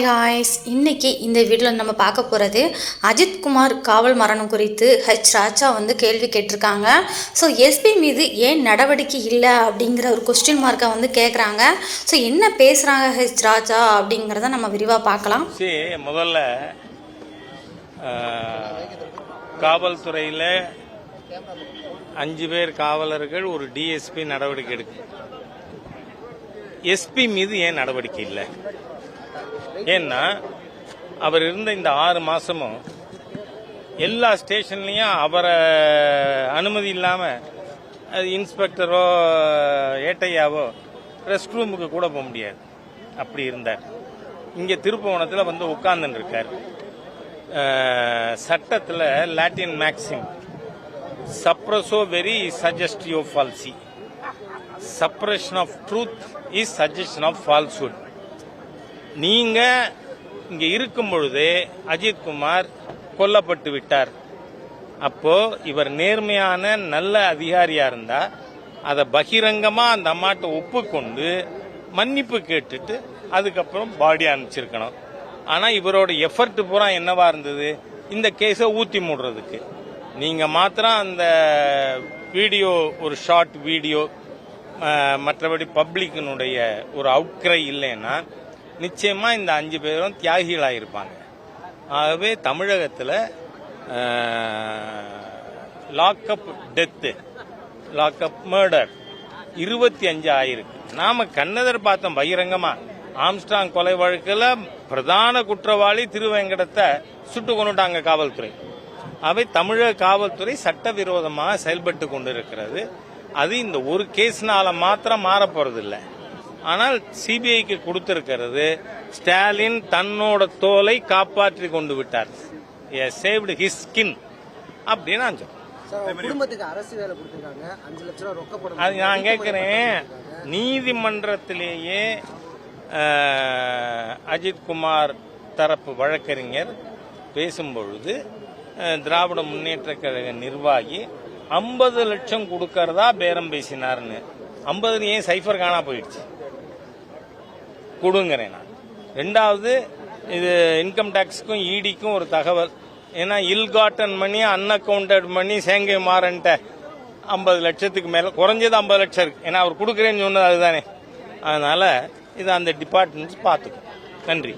Hi ஹாய்ஸ் இன்னைக்கு இந்த வீடியோவில் நம்ம பார்க்க போகிறது அஜித் குமார் காவல் மரணம் குறித்து ஹெச் ராஜா வந்து கேள்வி கேட்டிருக்காங்க. ஸோ எஸ்பி மீது ஏன் நடவடிக்கை இல்லை அப்படிங்கிற ஒரு கொஸ்டின் மார்க்கை வந்து கேட்குறாங்க ஸோ என்ன பேசுகிறாங்க ஹெச் ராஜா அப்படிங்கிறத நம்ம விரிவாக பார்க்கலாம். சரி முதல்ல காவல்துறையில் அஞ்சு பேர் காவலர்கள் ஒரு டிஎஸ்பி நடவடிக்கை எடுக்கு. எஸ்பி மீது ஏன் நடவடிக்கை இல்லை? ஏன்னா அவர் இருந்த இந்த ஆறு மாசமும் எல்லா ஸ்டேஷன்லேயும் அவரை அனுமதி இல்லாம அது இன்ஸ்பெக்டரோ ஏட்டையாவோ ரெஸ்ட் ரூமுக்கு கூட போக முடியாது. அப்படி இருந்தார். இங்க திருப்புவனத்தில் வந்து உட்கார்ந்துன்னு இருக்கார். சட்டத்தில் லாட்டின் மேக்சிம் சப்ரஸோ வெரி சஜஸ்டியோ falsi suppression of truth is suggestion of falsehood நீங்க இங்க இருக்கும் பொழுதே அஜித்குமார் கொல்லப்பட்டு விட்டார். அப்போ இவர் நேர்மையான நல்ல அதிகாரியா இருந்தா அதை பகிரங்கமா அந்த அம்மாட்ட ஒப்புக்கொண்டு மன்னிப்பு கேட்டுட்டு அதுக்கப்புறம் பாடி அனுப்பிச்சிருக்கணும். ஆனா இவரோட எஃபர்ட் பூரா என்னவா இருந்தது? இந்த கேஸை ஊத்தி மூடுறதுக்கு. நீங்க மாத்திரம் அந்த வீடியோ ஒரு ஷார்ட் வீடியோ மற்றபடி பப்ளிக்கினுடைய ஒரு அவுட்கிரை இல்லைன்னா நிச்சயமாக இந்த அஞ்சு பேரும் தியாகிகளாக இருப்பாங்க ஆகவே தமிழகத்தில் லாக்அப் டெத்து லாக்அப் மர்டர் இருபத்தி அஞ்சு ஆயிருக்கு நாம கண்ணதர் பார்த்தோம் பகிரங்கமா. ஆம்ஸ்டாங் கொலை வழக்கில் பிரதான குற்றவாளி திருவேங்கடத்தை சுட்டு கொண்டுட்டாங்க காவல்துறை. அவை தமிழக காவல்துறை சட்டவிரோதமாக செயல்பட்டு கொண்டிருக்கிறது. அது இந்த ஒரு கேஸ்னால மாத்திரம் மாற போறதில்ல ஆனால் சிபிஐக்கு கொடுத்திருக்கிறது ஸ்டாலின் தன்னோட தோலை காப்பாற்றி கொண்டு விட்டார். சேவ்டு ஹிஸ் ஸ்கின் அப்படின்னு நான் சொல்றேன் அது நான் கேட்கிறேன் நீதிமன்றத்திலேயே அஜித்குமார் தரப்பு வழக்கறிஞர் பேசும்பொழுது திராவிட முன்னேற்ற கழக நிர்வாகி ஐம்பது லட்சம் கொடுக்கறதா பேரம் பேசினார்னு. ஐம்பது ஏன் சைஃபர் காணா போயிடுச்சு. கொடுங்கிறேன் நான். ரெண்டாவது இது இன்கம் டேக்ஸுக்கும் இடிக்கும் ஒரு தகவல். ஏன்னா இல்காட்டன் மணி அன்அக்கவுண்டட் மணி சேங்கை மாறன்ட்ட ஐம்பது லட்சத்துக்கு மேலே குறைஞ்சது ஐம்பது லட்சம் இருக்குது ஏன்னா அவர் கொடுக்குறேன்னு சொன்னது அதுதானே. அதனால் இது அந்த டிபார்ட்மெண்ட்ஸ் பார்த்துக்கும். நன்றி.